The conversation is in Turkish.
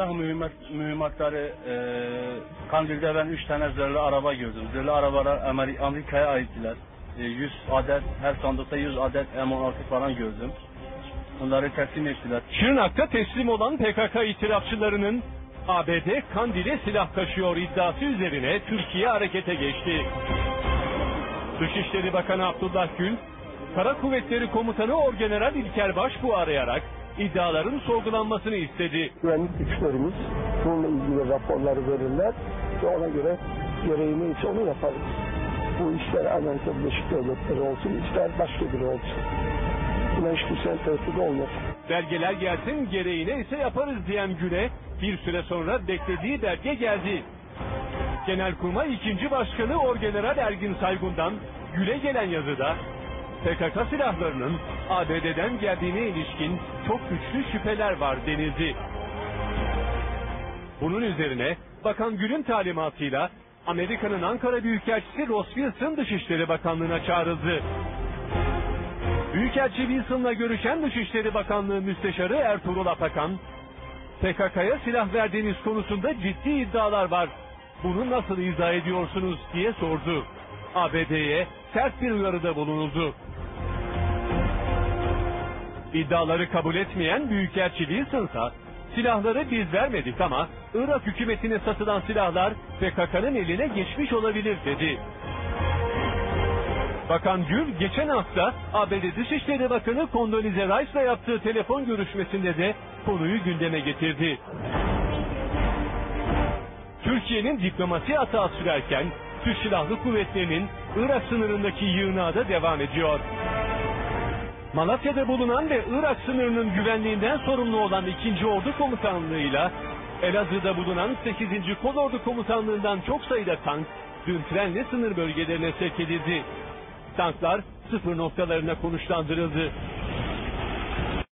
Silah mühimmat, mühimmatları e, Kandil'de ben 3 tane zırhlı araba gördüm. Zırhlı arabalar Ameri- Amerika'ya aittiler. E, 100 adet, her sandıkta 100 adet M16 falan gördüm. Bunları teslim ettiler. Şırnak'ta teslim olan PKK itirafçılarının ABD Kandil'e silah taşıyor iddiası üzerine Türkiye harekete geçti. Dışişleri Bakanı Abdullah Gül, Kara Kuvvetleri Komutanı Orgeneral İlker Başbuğ'u arayarak iddiaların sorgulanmasını istedi. güvenlik güçlerimiz bununla ilgili raporları verirler ve ona göre gereği neyse onu yaparız. Bu ister Amerika Birleşik Devletleri olsun, ister başka biri olsun. Buna hiç kimsenin tehdidi olmasın. Belgeler gelsin gereği neyse yaparız diyen Gül'e bir süre sonra beklediği belge geldi. Genelkurmay 2. Başkanı Orgeneral Ergin Saygun'dan Gül'e gelen yazıda PKK silahlarının ABD'den geldiğine ilişkin çok güçlü şüpheler var denildi. Bunun üzerine Bakan Gül'ün talimatıyla Amerika'nın Ankara Büyükelçisi Ross Wilson Dışişleri Bakanlığı'na çağrıldı. Büyükelçi Wilson'la görüşen Dışişleri Bakanlığı Müsteşarı Ertuğrul Atakan, PKK'ya silah verdiğiniz konusunda ciddi iddialar var. Bunu nasıl izah ediyorsunuz diye sordu. ABD'ye sert bir uyarıda bulunuldu. İddiaları kabul etmeyen Büyükelçi Wilson ise silahları biz vermedik ama Irak hükümetine satılan silahlar PKK'nın eline geçmiş olabilir dedi. Bakan Gül geçen hafta ABD Dışişleri Bakanı Condoleezza Rice'la yaptığı telefon görüşmesinde de konuyu gündeme getirdi. Türkiye'nin diplomasi hata sürerken Türk Silahlı Kuvvetleri'nin Irak sınırındaki yığınağı da devam ediyor. Malatya'da bulunan ve Irak sınırının güvenliğinden sorumlu olan 2. Ordu Komutanlığı'yla Elazığ'da bulunan 8. Kolordu Komutanlığı'ndan çok sayıda tank dün trenle sınır bölgelerine sevk edildi. Tanklar sıfır noktalarına konuşlandırıldı.